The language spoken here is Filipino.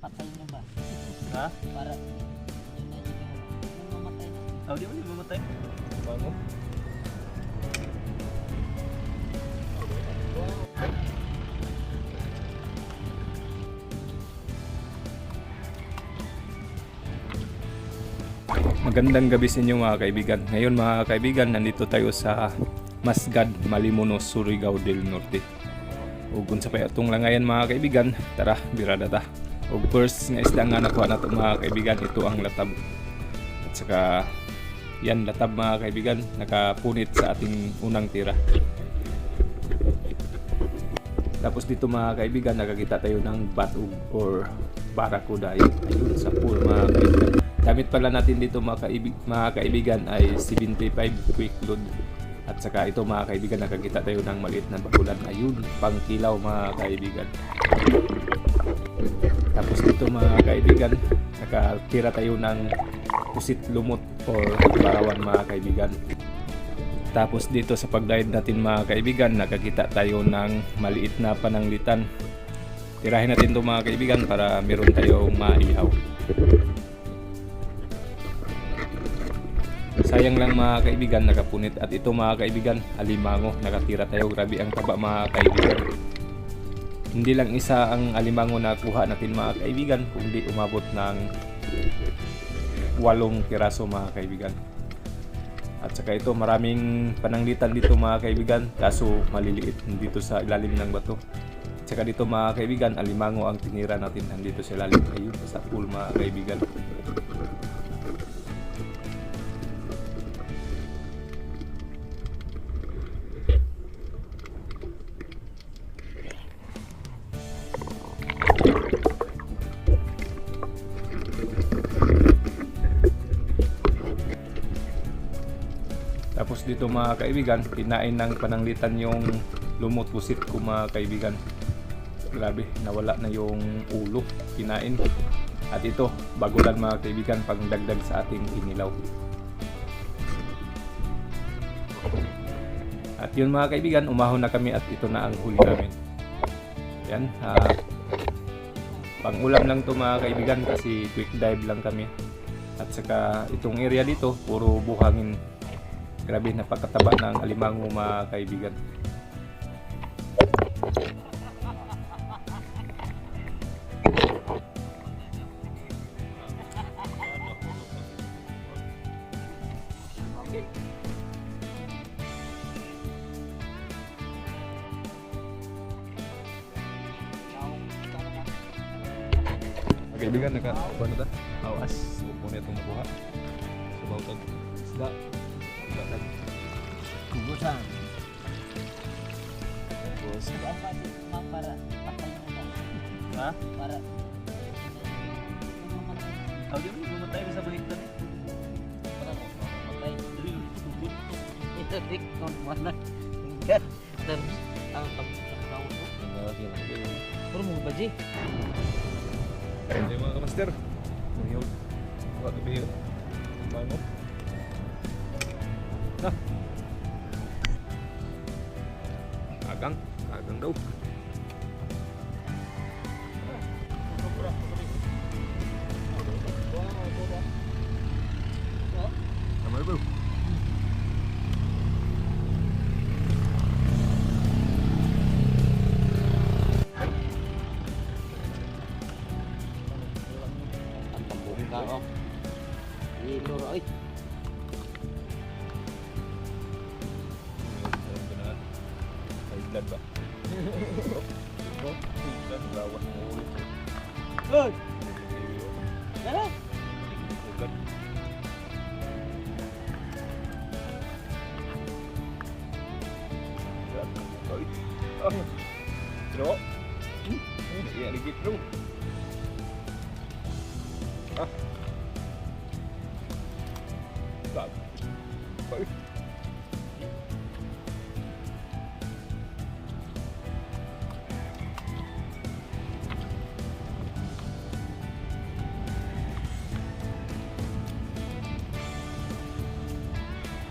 patay na ba? Ha? Para yun na yun yung mamatay na. Oh, di mo di mamatay. Bango. Magandang gabi sa inyo mga kaibigan. Ngayon mga kaibigan, nandito tayo sa Masgad, Malimunos, Surigao del Norte. Ug kung sa payatong langayan mga kaibigan, tara, birada ta. Ug first nga isda nga nakuha nato mga kaibigan, ito ang latab. At saka yan latab mga kaibigan, nakapunit sa ating unang tira. Tapos dito mga kaibigan, nakakita tayo ng batug or barakuda ayun, ayun sa pool mga kaibigan. Gamit pala natin dito mga, kaibig, mga kaibigan ay 75 quick load. At saka ito mga kaibigan, nakakita tayo ng maliit na bakulan. Ayun, pang kilaw mga kaibigan. Tapos dito mga kaibigan, nakatira tayo ng pusit lumot or barawan mga kaibigan. Tapos dito sa pagdayad natin mga kaibigan, nakakita tayo ng maliit na pananglitan. Tirahin natin to mga kaibigan para meron tayong maihaw. Sayang lang mga kaibigan, nakapunit. At ito mga kaibigan, alimango. Nakatira tayo. Grabe ang taba mga kaibigan. Hindi lang isa ang alimango na kuha natin mga kaibigan, kundi umabot ng walong piraso mga kaibigan. At saka ito, maraming pananglitan dito mga kaibigan, kaso maliliit dito sa ilalim ng bato. At saka dito mga kaibigan, alimango ang tinira natin nandito sa ilalim. Ayun, sa pool mga kaibigan. Tapos dito mga kaibigan, kinain ng pananglitan yung lumot pusit ko mga kaibigan. Grabe, nawala na yung ulo, kinain. At ito, bagulan mga kaibigan, pangdagdag sa ating inilaw. At yun mga kaibigan, umahon na kami at ito na ang huli namin. Yan, ah, pang ulam lang to mga kaibigan kasi quick dive lang kami. At saka itong area dito, puro buhangin Grabe, napakataba ng alimango mga kaibigan. Ang pati mga para patay na ba? ha? Para yun na yun yung mamatay na. Oh, di mo mamatay ka sa baliktad eh. Para mo mamatay. Dali, tubod. Ito dik non mana. Enggak. Terus ang pagkakaw ko. Pero mo ji? Hindi mga kamaster. Mahiyog. Mga kabiyo. Mango. Na. Agang. Agang daw. Tama bro. Blood ba? Oh. Lawan mo ulit. Ay. Ah. Bro. Hmm. Iya, ligit bro. Ah. Stop. Ay.